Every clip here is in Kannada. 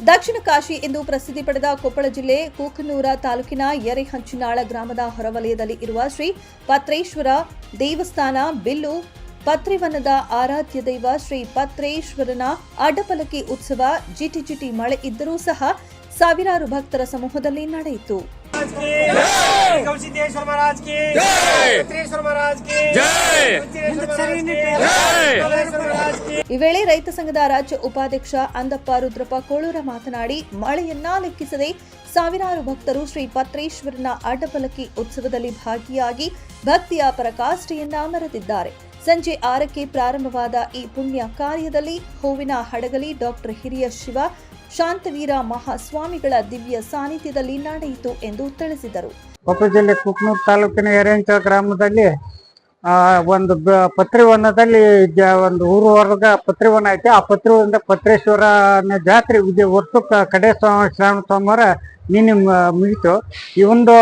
ದಕ್ಷಿಣ ಕಾಶಿ ಎಂದು ಪ್ರಸಿದ್ಧಿ ಪಡೆದ ಕೊಪ್ಪಳ ಜಿಲ್ಲೆ ಕೂಕನೂರ ತಾಲೂಕಿನ ಎರೆಹಂಚಿನಾಳ ಗ್ರಾಮದ ಹೊರವಲಯದಲ್ಲಿ ಇರುವ ಶ್ರೀ ಪತ್ರೇಶ್ವರ ದೇವಸ್ಥಾನ, ಬಿಲ್ಲು, ಪತ್ರಿವನದ ಆರಾಧ್ಯ ದೈವ ಶ್ರೀ ಪತ್ರೇಶ್ವರನ ಅಡ್ಡಪಲಕಿ ಉತ್ಸವ ಜಿಟಿಜಿಟಿ ಮಳೆ ಇದ್ದರೂ ಸಹ ಸಾವಿರಾರು ಭಕ್ತರ ಸಮೂಹದಲ್ಲಿ ನಡೆಯಿತು. ಕಿ ಕಿ ಈ ವೇಳೆ ರೈತ ಸಂಘದ ರಾಜ್ಯ ಉಪಾಧ್ಯಕ್ಷ ಅಂದಪ್ಪ ರುದ್ರಪ್ಪ ಕೋಳೂರ ಮಾತನಾಡಿ ಮಳೆಯನ್ನ ಲೆಕ್ಕಿಸದೆ ಸಾವಿರಾರು ಭಕ್ತರು ಶ್ರೀ ಪತ್ರೇಶ್ವರನ ಅಡ್ಡಪಲಕಿ ಉತ್ಸವದಲ್ಲಿ ಭಾಗಿಯಾಗಿ ಭಕ್ತಿಯ ಪರಕಾಷ್ಠೆಯನ್ನ ಮರೆತಿದ್ದಾರೆ. ಸಂಜೆ ಆರಕ್ಕೆ ಪ್ರಾರಂಭವಾದ ಈ ಪುಣ್ಯ ಕಾರ್ಯದಲ್ಲಿ ಹೂವಿನ ಹಡಗಲಿ ಡಾಕ್ಟರ್ ಹಿರಿಯ ಶಿವ ಶಾಂತವೀರ ಮಹಾಸ್ವಾಮಿಗಳ ದಿವ್ಯ ಸಾನ್ನಿಧ್ಯದಲ್ಲಿ ನಡೆಯಿತು ಎಂದು ತಿಳಿಸಿದರು. ಕೊಪ್ಪಳ ಜಿಲ್ಲೆ ಕುಕ್ನೂರು ತಾಲೂಕಿನ ಎರೆಂಚ ಗ್ರಾಮದಲ್ಲಿ ಒಂದು ಪತ್ರಿವನದಲ್ಲಿ ಒಂದು ಊರು ಹೊರಗ ಪತ್ರಿವನ ಐತೆ. ಆ ಪತ್ರಿವನದ ಪತ್ರೇಶ್ವರನ ಜಾತ್ರೆ ವಿಜಯ ವರ್ಷಕ್ಕೆ ಕಡೆ ಶ್ರಾವಣ ಸೋಮವಾರ ನಿನ್ನೆ ಮುಗಿತು. ಈ ಒಂದು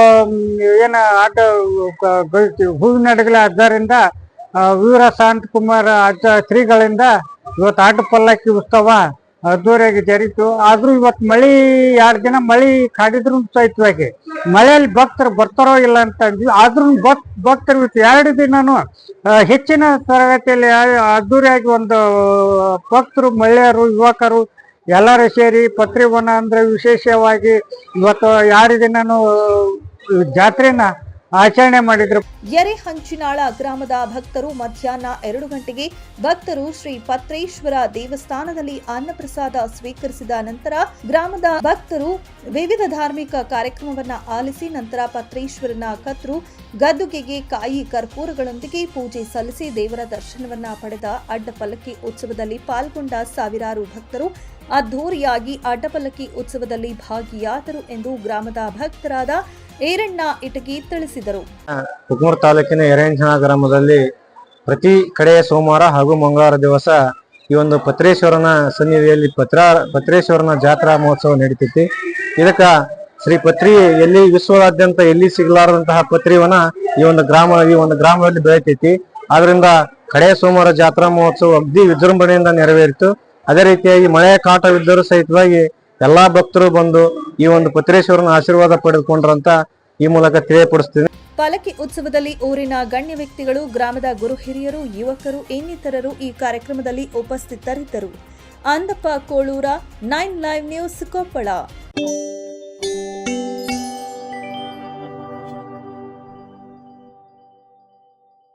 ಏನು ಆಟ ಹೂವಿನ ಅಡಗಲ ಅಜ್ಜರಿಂದ ವೀರ ಶಾಂತಕುಮಾರ್ ಅಜ್ಜ ಶ್ರೀಗಳಿಂದ ಇವತ್ತು ಆಟ ಪಲ್ಲಕ್ಕಿ ಉತ್ಸವ ಅದ್ದೂರಿಯಾಗಿ ಜರಿತು. ಆದ್ರೂ ಇವತ್ತು ಮಳಿ ಎರಡು ದಿನ ಮಳಿ ಕಾಡಿದ್ರು ಸಹಿತವಾಗಿ ಮಳೆಯಲ್ಲಿ ಭಕ್ತರು ಬರ್ತಾರೋ ಇಲ್ಲ ಅಂತ ಅಂದ್ವಿ. ಆದ್ರೂ ಭಕ್ ಭಕ್ತರು ಇವತ್ತು ಎರಡು ದಿನನು ಹೆಚ್ಚಿನ ತರಗತಿಯಲ್ಲಿ ಅದ್ದೂರಿಯಾಗಿ ಒಂದು, ಭಕ್ತರು, ಮಹಿಳೆಯರು, ಯುವಕರು ಎಲ್ಲರೂ ಸೇರಿ ಪತ್ರಿವನ ಅಂದ್ರೆ ವಿಶೇಷವಾಗಿ ಇವತ್ತು ಎರಡು ದಿನನು, ಜಾತ್ರೆನ ಆಚರಣೆ ಮಾಡಿದ್ರು. ಯರೆಹಂಚಿನಾಳ ಗ್ರಾಮದ ಭಕ್ತರು ಮಧ್ಯಾಹ್ನ ಎರಡು ಗಂಟೆಗೆ ಭಕ್ತರು ಶ್ರೀ ಪತ್ರೇಶ್ವರ ದೇವಸ್ಥಾನದಲ್ಲಿ ಅನ್ನಪ್ರಸಾದ ಸ್ವೀಕರಿಸಿದ ನಂತರ ಗ್ರಾಮದ ಭಕ್ತರು ವಿವಿಧ ಧಾರ್ಮಿಕ ಕಾರ್ಯಕ್ರಮವನ್ನ ಆಲಿಸಿ ನಂತರ ಪತ್ರೇಶ್ವರನ ಕತ್ರು ಗದ್ದುಗೆಗೆ ಕಾಯಿ ಕರ್ಪೂರಗಳೊಂದಿಗೆ ಪೂಜೆ ಸಲ್ಲಿಸಿ ದೇವರ ದರ್ಶನವನ್ನ ಪಡೆದ ಅಡ್ಡಪಲ್ಲಕ್ಕಿ ಉತ್ಸವದಲ್ಲಿ ಪಾಲ್ಗೊಂಡ ಸಾವಿರಾರು ಭಕ್ತರು ಅದ್ಧೂರಿಯಾಗಿ ಅಡ್ಡಪಲ್ಲಕ್ಕಿ ಉತ್ಸವದಲ್ಲಿ ಭಾಗಿಯಾದರು ಎಂದು ಗ್ರಾಮದ ಭಕ್ತರಾದ ಏರಣ್ಣ ಇಟಗಿ ತಿಳಿಸಿದರು. ಕುಕ್ಮೂರ್ ತಾಲೂಕಿನ ಎರೇಂಜನ ಗ್ರಾಮದಲ್ಲಿ ಪ್ರತಿ ಕಡೆಯ ಸೋಮವಾರ ಹಾಗೂ ಮಂಗಳವಾರ ದಿವಸ ಈ ಒಂದು ಪತ್ರೇಶ್ವರನ ಸನ್ನಿಧಿಯಲ್ಲಿ ಪತ್ರ, ಪತ್ರೇಶ್ವರನ ಜಾತ್ರಾ ಮಹೋತ್ಸವ ನಡೀತೈತಿ. ಇದಕ್ಕ ಶ್ರೀ ಪತ್ರಿ ಎಲ್ಲಿ ವಿಶ್ವದಾದ್ಯಂತ ಎಲ್ಲಿ ಸಿಗಲಾರದಂತಹ ಪತ್ರಿವನ ಈ ಒಂದು ಗ್ರಾಮ, ಈ ಒಂದು ಗ್ರಾಮದಲ್ಲಿ ಬೆಳಿತೈತಿ. ಆದ್ರಿಂದ ಕಡೆಯ ಸೋಮವಾರ ಜಾತ್ರಾ ಮಹೋತ್ಸವ ಅಗ್ದಿ ವಿಜೃಂಭಣೆಯಿಂದ ನೆರವೇರಿತು. ಅದೇ ರೀತಿಯಾಗಿ ಮಳೆಯ ಕಾಟವಿದ್ದರೂ ಸಹಿತವಾಗಿ ಎಲ್ಲಾ ಭಕ್ತರು ಬಂದು ಈ ಒಂದು ಪತ್ರೇಶ್ವರನ ಆಶೀರ್ವಾದ ಪಡೆದುಕೊಂಡ್ರಂತ ಈ ಮೂಲಕ ತಿಳಿಯಪಡಿಸ್ತೀನಿ. ಪಲಕಿ ಉತ್ಸವದಲ್ಲಿ ಊರಿನ ಗಣ್ಯ ವ್ಯಕ್ತಿಗಳು, ಗ್ರಾಮದ ಗುರು ಹಿರಿಯರು, ಯುವಕರು, ಇನ್ನಿತರರು ಈ ಕಾರ್ಯಕ್ರಮದಲ್ಲಿ ಉಪಸ್ಥಿತರಿದ್ದರು. Andappa Kolura, nine live news Koppal.